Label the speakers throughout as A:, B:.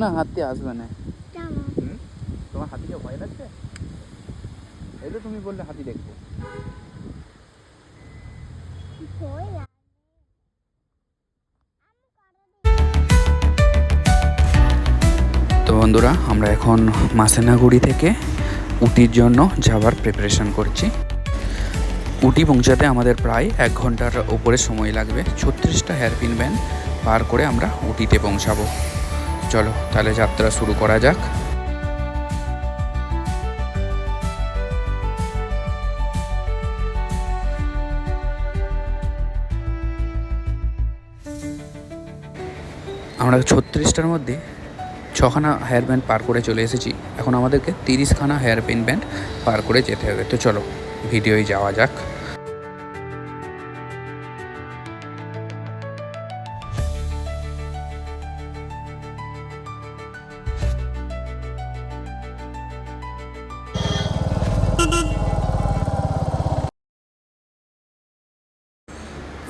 A: না না হাতি আসবে না। তোমার হাতিকে ভয় লাগছে? এই তো তুমি বললে হাতি দেখব। তো বন্ধুরা আমরা এখন মাসেনাগুড়ি থেকে উটির জন্য যাওয়ার প্রিপারেশন করছি। উটি পৌঁছাতে আমাদের প্রায় এক ঘণ্টার উপরে সময় লাগবে। ছত্রিশটা হেয়ারপিন ভ্যান পার করে আমরা উটিতে পৌঁছাবো। চলো, তাহলে যাত্রা শুরু করা যাক। আমরা ছত্রিশটার মধ্যে ছখানা হেয়ার ব্যান্ড পার করে চলে এসেছি। এখন আমাদেরকে তিরিশখানা হেয়ার পিন ব্যান্ড পার করে যেতে হবে। তো চলো, ভিডিওয় যাওয়া যাক।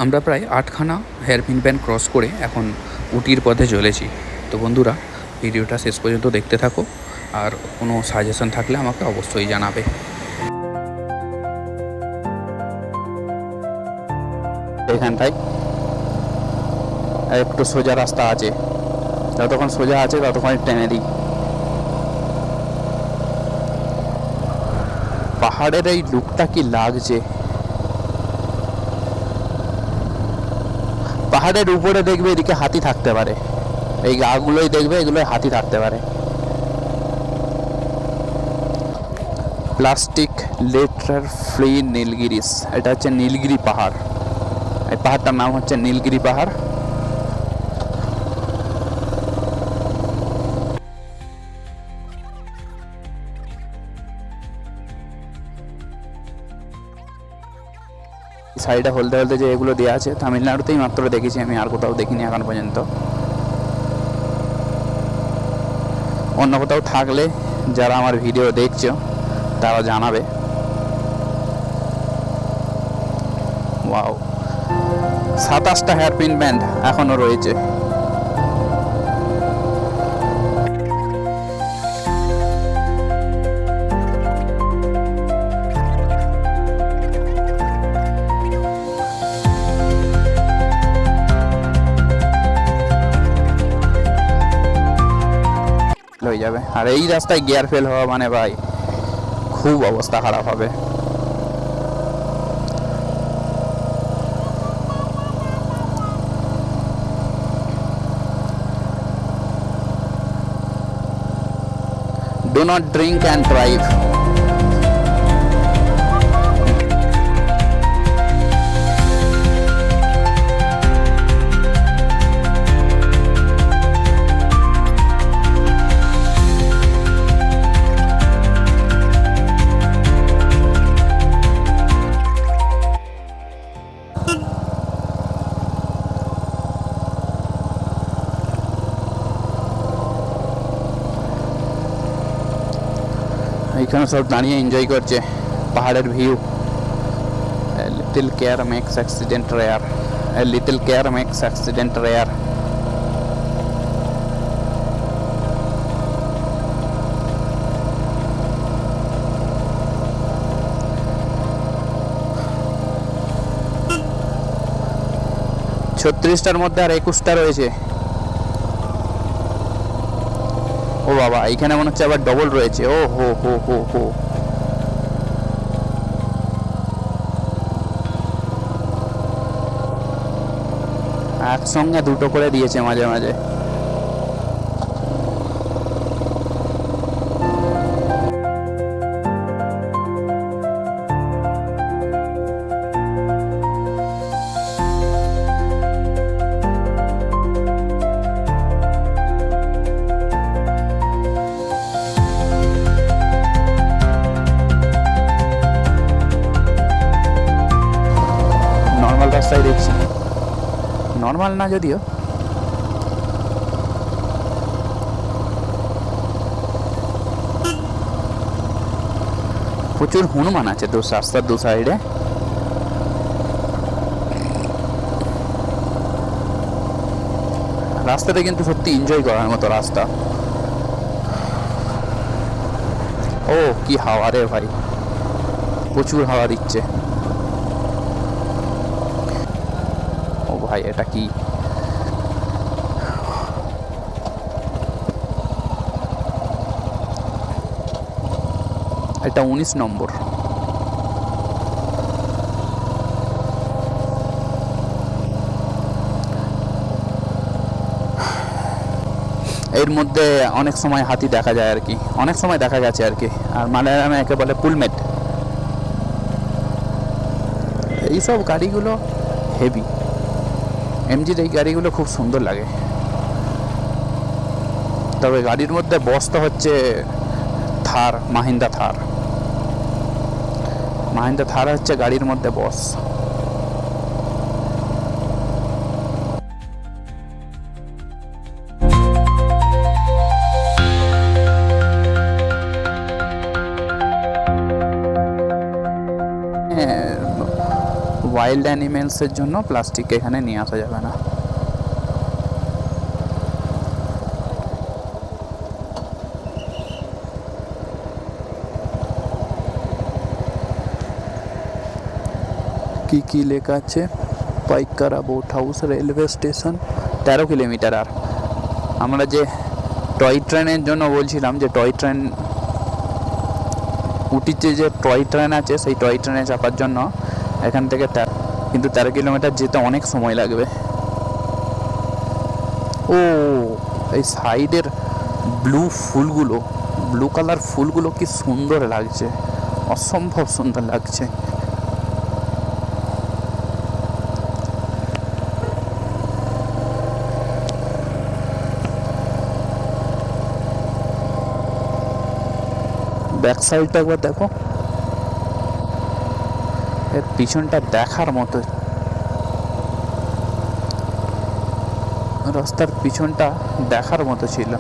A: আমরা প্রায় আটখানা হেয়ারপিন ব্যান্ড ক্রস করে এখন উটির পথে চলেছি। তো বন্ধুরা, ভিডিওটা শেষ পর্যন্ত দেখতে থাকো আর কোনো সাজেশন থাকলে আমাকে অবশ্যই জানাবে। এখানটায় একটু সোজা রাস্তা আছে। যতক্ষণ সোজা আছে, ততক্ষণ টেনে দিই। পাহাড়ের এই লুকটা কি লাগছে? পাহাড়ের উপরে দেখবে এদিকে হাতি থাকতে পারে। এই গাগুলোই দেখবে এগুলোই হাতি থাকতে পারে। প্লাস্টিক লেটার ফ্রি নীলগিরিস, এটা হচ্ছে নীলগিরি পাহাড়। এই পাহাড়টার নাম হচ্ছে নীলগিরি পাহাড়। সাইডে হলদে হলদে যে এগুলো দেওয়া আছে, তামিলনাড়ুতেই মাত্র দেখেছি আমি, আর কোথাও দেখিনি এখন পর্যন্ত। অন্য কোথাও থাকলে যারা আমার ভিডিও দেখছ, তারা জানাবে। সাতাশটা হেয়ারপিন ব্যান্ড এখনও রয়েছে। যাবে আর এই রাস্তায় গিয়ার ফেল হওয়া মানে ভাই, খুব অবস্থা খারাপ হবে Do not drink and drive. এখানে সব দাঁড়িয়ে এনজয় করছে। পাহাড়ের view little care makes accident rare little care makes accident rare ছত্রিশটার মধ্যে আর একুশটা রয়েছে। ও বাবা এখানে মনে হচ্ছে আবার ডবল রয়েছে। ও হো হো হো হো। একসঙ্গে দুটো করে দিয়েছে মাঝে মাঝে। নর্মাল না যদিও। প্রচুর হনুমান আছে দু রাস্তার দু সাইডে রাস্তাটা কিন্তু সত্যি এনজয় করার মতো রাস্তা। ও, কি হাওয়া রে ভাই। প্রচুর হাওয়া দিচ্ছে। ভাই, এটা কি? এটা উনিশ নম্বর। এর মধ্যে অনেক সময় হাতি দেখা যায় আর কি। অনেক সময় দেখা গেছে আর কি। আর মালায়ামে একে বলে পুলমেট। এইসব গাড়িগুলো হেভি এমজির এই গাড়িগুলো খুব সুন্দর লাগে। তবে গাড়ির মধ্যে বস্তা হচ্ছে থার মাহিন্দা থার। মাহিন্দা থার হচ্ছে গাড়ির মধ্যে বস। ওয়াইল্ড অ্যানিমেলসের জন্য প্লাস্টিক এখানে নিয়ে আসা যাবে না। কি কি লেখা আছে? Pykara boat house railway station তেরো কিলোমিটার। আর আমরা যে টয় ট্রেনের জন্য বলছিলাম, যে টয় ট্রেন উটিতে যে টয় ট্রেন আছে, সেই টয় ট্রেনে চাপার জন্য এখান থেকে তেরো, কিন্তু তেরো কিলোমিটার যেতে অনেক সময় লাগবে। ও, এই সাইডের ব্লু ফুলগুলো, ব্লু কালার ফুলগুলো কি সুন্দর লাগছে। অসম্ভব সুন্দর লাগছে। ব্যাক সাইডটা একবার দেখো। এর পিছনটা দেখার মতো। রাস্তার পিছনটা দেখার মতো ছিল।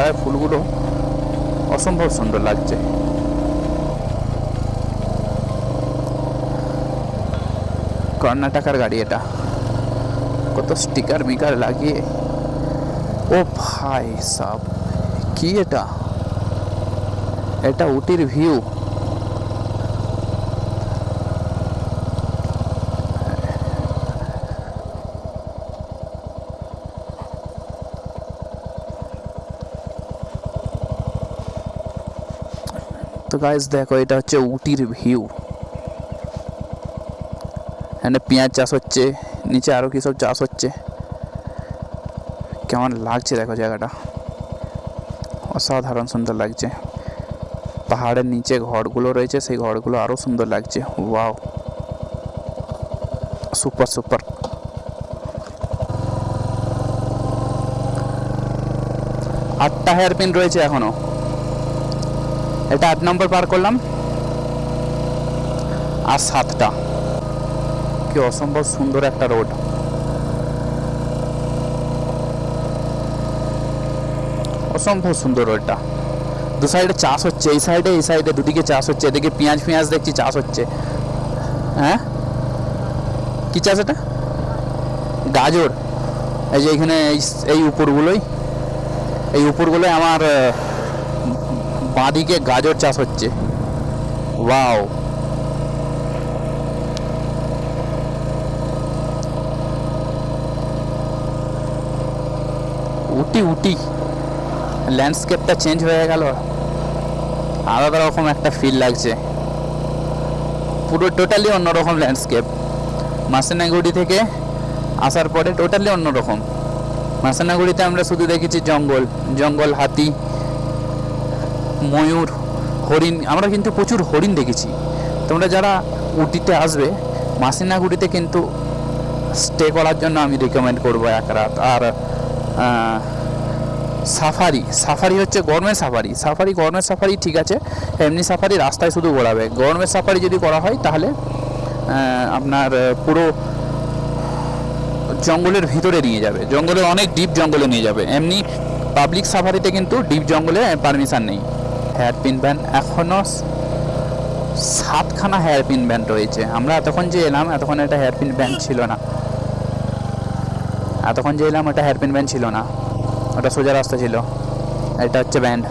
A: রাস্তার ফুল ধারে ফুলগুলো অসম্ভব সুন্দর লাগছে। কর্ণাটকার গাড়ি এটা। কত স্টিকার মিকার লাগিয়ে। ও ভাই সাব, কি এটা? এটা উটির ভিউ গাইজ দেখো, এটা হচ্ছে উটির ভিউ এখানে পেঁয়াজ চাষ হচ্ছে, নিচে আরও কী সব চাষ হচ্ছে। কেমন লাগছে দেখো জায়গাটা। অসাধারণ সুন্দর লাগছে। পাহাড়ের নিচে ঘরগুলো রয়েছে, সেই ঘরগুলো আরও সুন্দর লাগছে। ওয়াও! Super super. আটটা হেয়ার পিন রয়েছে এখনও। এটা আট নম্বর পার করলাম। আর সাতটা। কি অসম্ভব সুন্দর একটা রোড। অসম্ভব সুন্দর রোডটা। দু সাইডে চাষ হচ্ছে, এই সাইডে এই সাইডে, দুদিকে চাষ হচ্ছে, এদিকে পেঁয়াজ পেঁয়াজ দেখছি চাষ হচ্ছে। হ্যাঁ? কি চাষ এটা? গাজর। এই যে এখানে এই- উপরগুলোই, এই উপরগুলোই আমার বাঁদিকে গাজর চাষ হচ্ছে। ওয়াও। উটি উটি। ল্যান্ডস্কেপটা চেঞ্জ হয়ে গেল। আলাদা রকম একটা ফিল লাগছে। পুরো টোটালি অন্যরকম ল্যান্ডস্কেপ মাসেনাগুড়ি থেকে আসার পরে টোটালি অন্যরকম। মাসেনাগুড়িতে আমরা শুধু দেখেছি জঙ্গল জঙ্গল, হাতি। ময়ূর, হরিণ, আমরা কিন্তু প্রচুর হরিণ দেখেছি। তোমরা যারা উটিতে আসবে মাসিনাগুড়িতে কিন্তু স্টে করার জন্য আমি রেকমেন্ড করব এক রাত। আর সাফারি সাফারি হচ্ছে গরমের সাফারি সাফারি গরমের সাফারি ঠিক আছে, এমনি সাফারি রাস্তায় শুধু ঘোরাবে। গরমের সাফারি যদি করা হয়, তাহলে আপনার পুরো জঙ্গলের ভিতরে নিয়ে যাবে। জঙ্গলে অনেক ডিপ জঙ্গলে নিয়ে যাবে। এমনি পাবলিক সাফারিতে কিন্তু ডিপ জঙ্গলে পারমিশন নেই। হেয়ার পিন ব্যান এখনও সাতখানা হেয়ার পিন ব্যান্ড রয়েছে। আমরা এতক্ষণ যে এলাম, এতক্ষণ একটা হেয়ার পিন ব্যান্ড ছিল না। এতক্ষণ যে এলাম ওটা হেয়ার পিন ব্যান্ড ছিল না। ওটা সোজা রাস্তা ছিল। এটা হচ্ছে ব্যান্ড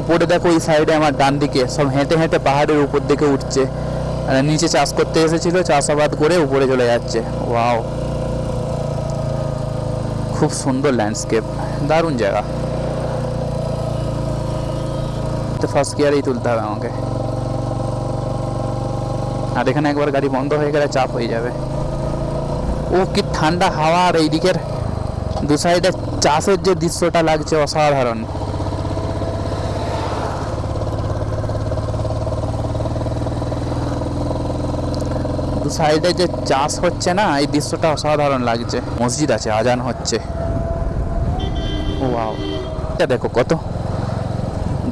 A: উপরে দেখো, এই সাইডে আমার ডান দিকে। সব হেঁটে হেঁটে পাহাড়ের উপর দিকে উঠছে। নিচে চাষ করতে এসেছিল, চাষাবাদ করে উপরে চলে যাচ্ছে। ওয়াও খুব সুন্দর ল্যান্ডস্কেপ দারুণ জায়গা। তো ফার্স্ট গিয়ারেই তুলতে হবে আমাকে। আর এখানে একবার গাড়ি বন্ধ হয়ে গেলে চাপ হয়ে যাবে। ও, কি ঠান্ডা হাওয়া আর এইদিকের দু সাইডে চাষের যে দৃশ্যটা লাগছে অসাধারণ। দু সাইডে যে চাষ হচ্ছে না, এই দৃশ্যটা অসাধারণ লাগছে। মসজিদ আছে, আজান হচ্ছে। ওয়াও। এটা দেখো কত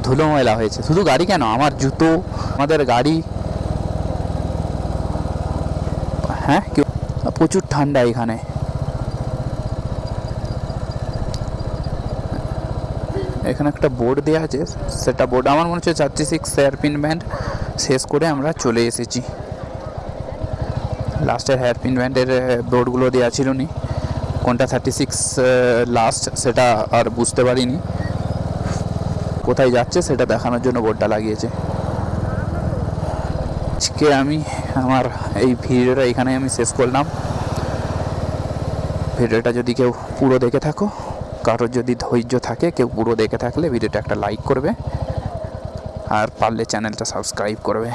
A: ধুলো ময়লা হয়েছে। শুধু গাড়ি কেন? আমার জুতো, আমাদের গাড়ি। হ্যাঁ? কেউ প্রচুর ঠান্ডা এখানে। এখানে একটা বোর্ড দেওয়া আছে। সেটা বোর্ড, আমার মনে হচ্ছে চারটি সিক্স হেয়ার পিন ব্যান্ড শেষ করে আমরা চলে এসেছি। লাস্টের হেয়ার পিন ব্যান্ডের বোর্ডগুলো দেওয়া ছিল নি কোনটা থার্টি সিক্স লাস্ট সেটা আর বুঝতে পারিনি। কোথায় যাচ্ছে সেটা দেখানোর জন্য বোর্ডটা লাগিয়েছে। আজকে আমি আমার এই ভিডিওটা এখানে আমি শেষ করলাম। ভিডিওটা যদি কেউ পুরো দেখে থাকো, কারোর যদি ধৈর্য থাকে, কেউ পুরো দেখে থাকলে ভিডিওটা একটা লাইক করবে। আর পারলে চ্যানেলটা সাবস্ক্রাইব করবে।